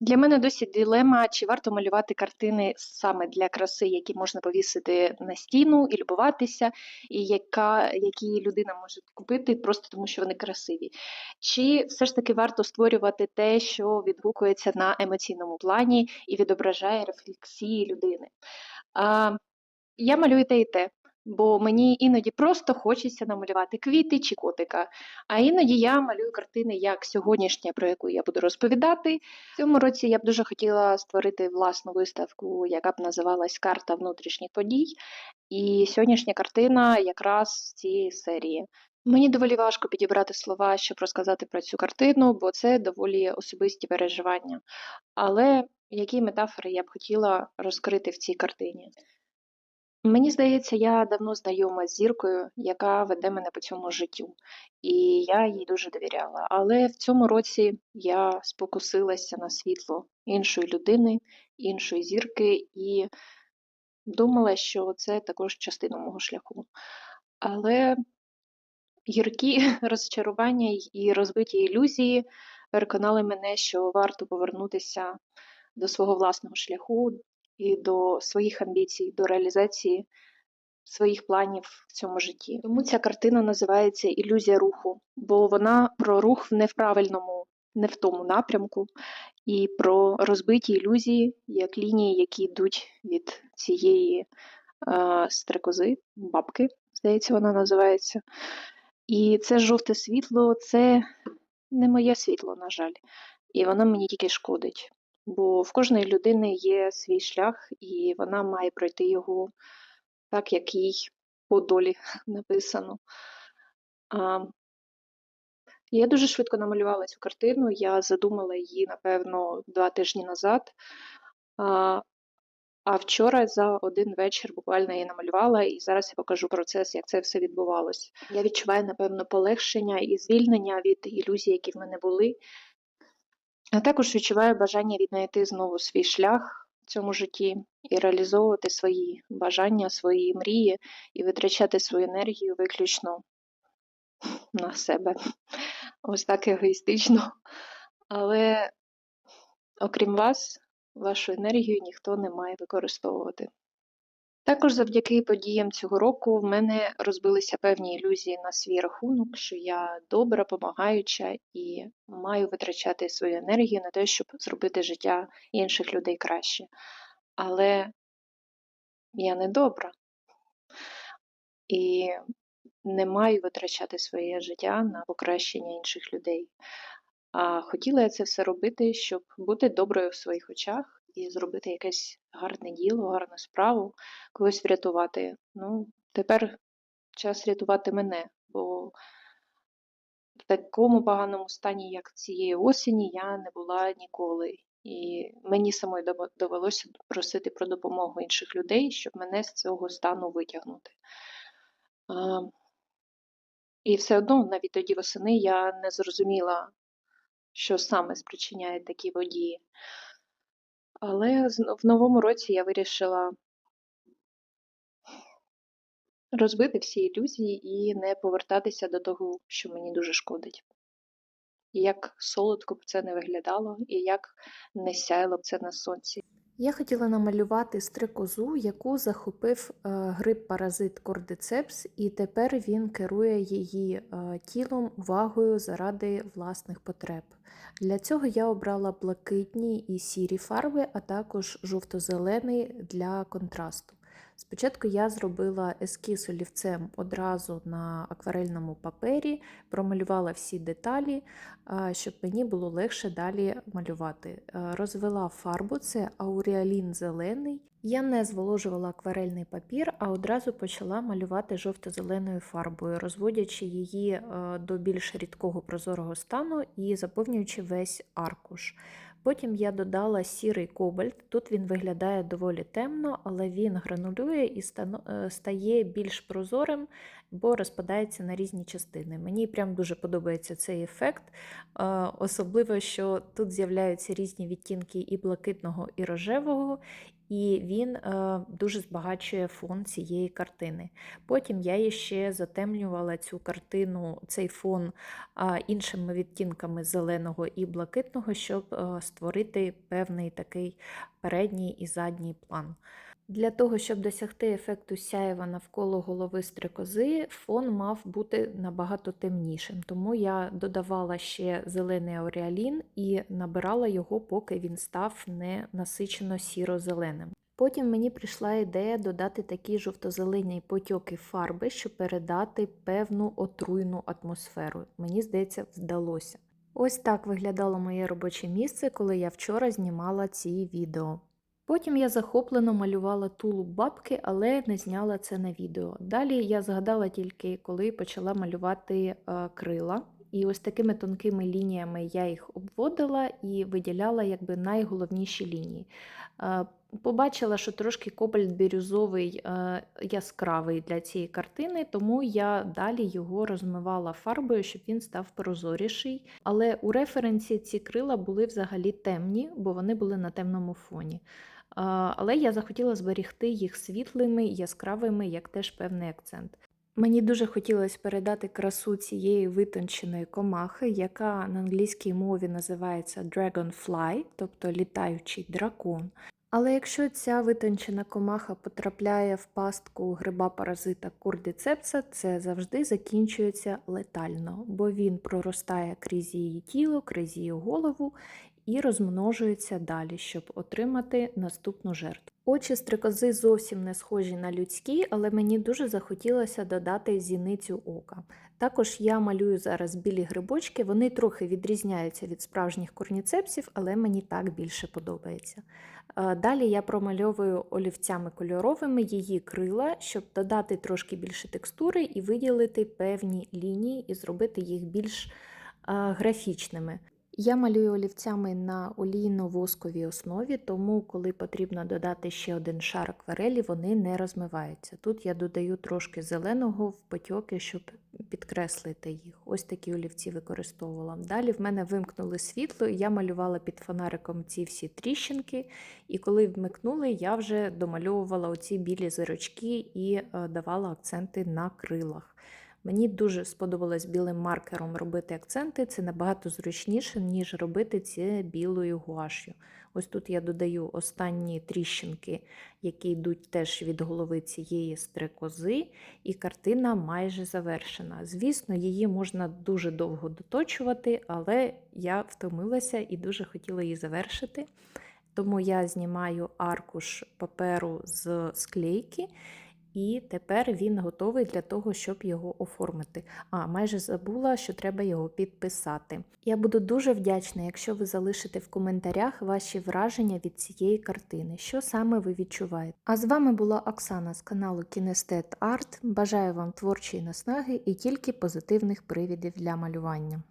Для мене досі дилема, чи варто малювати картини саме для краси, які можна повісити на стіну і любуватися, і яка, які людина може купити просто тому, що вони красиві. Чи все ж таки варто створювати те, що відгукується на емоційному плані і відображає рефлексії людини? А, я малюю те і те. Бо мені іноді просто хочеться намалювати квіти чи котика. А іноді я малюю картини як сьогоднішня, про яку я буду розповідати. В цьому році я б дуже хотіла створити власну виставку, яка б називалась Карта внутрішніх подій. І сьогоднішня картина якраз з цієї серії. Мені доволі важко підібрати слова, щоб розказати про цю картину, бо це доволі особисті переживання. Але які метафори я б хотіла розкрити в цій картині? Мені здається, я давно знайома з зіркою, яка веде мене по цьому життю, і я їй дуже довіряла. Але в цьому році я спокусилася на світло іншої людини, іншої зірки, і думала, що це також частина мого шляху. Але гіркі розчарування і розбиті ілюзії переконали мене, що варто повернутися до свого власного шляху і до своїх амбіцій, до реалізації своїх планів в цьому житті. Тому ця картина називається Ілюзія руху, бо вона про рух в неправильному, не в тому напрямку, і про розбиті ілюзії, як лінії, які йдуть від цієї е, стрекози, бабки, здається, вона називається. І це жовте світло це не моє світло, на жаль, і воно мені тільки шкодить. Бо в кожної людини є свій шлях, і вона має пройти його так, як їй по долі написано. А, я дуже швидко намалювала цю картину. Я задумала її, напевно, два тижні назад. А, а вчора за один вечір буквально її намалювала, і зараз я покажу процес, як це все відбувалось. Я відчуваю, напевно, полегшення і звільнення від ілюзій, які в мене були. А також відчуваю бажання віднайти знову свій шлях в цьому житті і реалізовувати свої бажання, свої мрії і витрачати свою енергію виключно на себе. Ось так егоїстично. Але окрім вас, вашу енергію ніхто не має використовувати. Також завдяки подіям цього року в мене розбилися певні ілюзії на свій рахунок, що я добра, помагаюча і маю витрачати свою енергію на те, щоб зробити життя інших людей краще. Але я не добра і не маю витрачати своє життя на покращення інших людей. А хотіла я це все робити, щоб бути доброю в своїх очах і зробити якесь гарне діло, гарну справу, когось врятувати. Ну, тепер час рятувати мене, бо в такому поганому стані, як цієї осені, я не була ніколи. І мені самої довелося просити про допомогу інших людей, щоб мене з цього стану витягнути. І все одно, навіть тоді восени, я не зрозуміла, що саме спричиняє такі події. Але в новому році я вирішила розбити всі ілюзії і не повертатися до того, що мені дуже шкодить. І як солодко б це не виглядало, і як не сяяло б це на сонці. Я хотіла намалювати стрикозу, яку захопив е, гриб-паразит кордицепс, і тепер він керує її е, тілом, увагою заради власних потреб. Для цього я обрала блакитні і сірі фарби, а також жовто-зелений для контрасту. Спочатку я зробила ескіз олівцем одразу на акварельному папері, промалювала всі деталі, щоб мені було легше далі малювати. Розвела фарбу, це ауріалін зелений. Я не зволожувала акварельний папір, а одразу почала малювати жовто-зеленою фарбою, розводячи її до більш рідкого прозорого стану і заповнюючи весь аркуш. Потім я додала сірий кобальт. Тут він виглядає доволі темно, але він гранулює і е, стає більш прозорим, бо розпадається на різні частини. Мені прям дуже подобається цей ефект, е, особливо, що тут з'являються різні відтінки і блакитного, і рожевого, і він е, дуже збагачує фон цієї картини. Потім я ще затемнювала цю картину, цей фон іншими відтінками зеленого і блакитного, щоб е, створити певний такий передній і задній план. Для того, щоб досягти ефекту сяєва навколо голови стрекози, фон мав бути набагато темнішим. Тому я додавала ще зелений ауріалін і набирала його, поки він став не насичено сіро-зеленим. Потім мені прийшла ідея додати такі жовто-зелені потьоки фарби, щоб передати певну отруйну атмосферу. Мені здається, вдалося. Ось так виглядало моє робоче місце, коли я вчора знімала ці відео. Потім я захоплено малювала тулуб бабки, але не зняла це на відео. Далі я згадала тільки, коли почала малювати е, крила. І ось такими тонкими лініями я їх обводила і виділяла якби найголовніші лінії. Е, Побачила, що трошки кобальт бірюзовий е, яскравий для цієї картини, тому я далі його розмивала фарбою, щоб він став прозоріший. Але у референсі ці крила були взагалі темні, бо вони були на темному фоні. Але я захотіла зберігти їх світлими, яскравими, як теж певний акцент. Мені дуже хотілося передати красу цієї витонченої комахи, яка на англійській мові називається Dragonfly, тобто літаючий дракон. Але якщо ця витончена комаха потрапляє в пастку гриба паразита курдицепса, це завжди закінчується летально, бо він проростає крізь її тіло, крізь її голову і розмножується далі, щоб отримати наступну жертву. Очі стрикози зовсім не схожі на людські, але мені дуже захотілося додати зіницю ока. Також я малюю зараз білі грибочки, вони трохи відрізняються від справжніх корніцепсів, але мені так більше подобається. Е, Далі я промальовую олівцями кольоровими її крила, щоб додати трошки більше текстури і виділити певні лінії і зробити їх більш е, графічними. Я малюю олівцями на олійно-восковій основі, тому коли потрібно додати ще один шар акварелі, вони не розмиваються. Тут я додаю трошки зеленого в потьоки, щоб підкреслити їх. Ось такі олівці використовувала. Далі в мене вимкнули світло, я малювала під фонариком ці всі тріщинки. І коли вмикнули, я вже домальовувала оці білі зирочки і е, давала акценти на крилах. Мені дуже сподобалось білим маркером робити акценти. Це набагато зручніше, ніж робити це білою гуашю. Ось тут я додаю останні тріщинки, які йдуть теж від голови цієї стрекози, і картина майже завершена. Звісно, її можна дуже довго доточувати, але я втомилася і дуже хотіла її завершити. Тому я знімаю аркуш паперу з склейки. І тепер він готовий для того, щоб його оформити. А, майже забула, що треба його підписати. Я буду дуже вдячна, якщо ви залишите в коментарях ваші враження від цієї картини, що саме ви відчуваєте. А з вами була Оксана з каналу Кінестет Арт. Бажаю вам творчої наснаги і тільки позитивних привідів для малювання.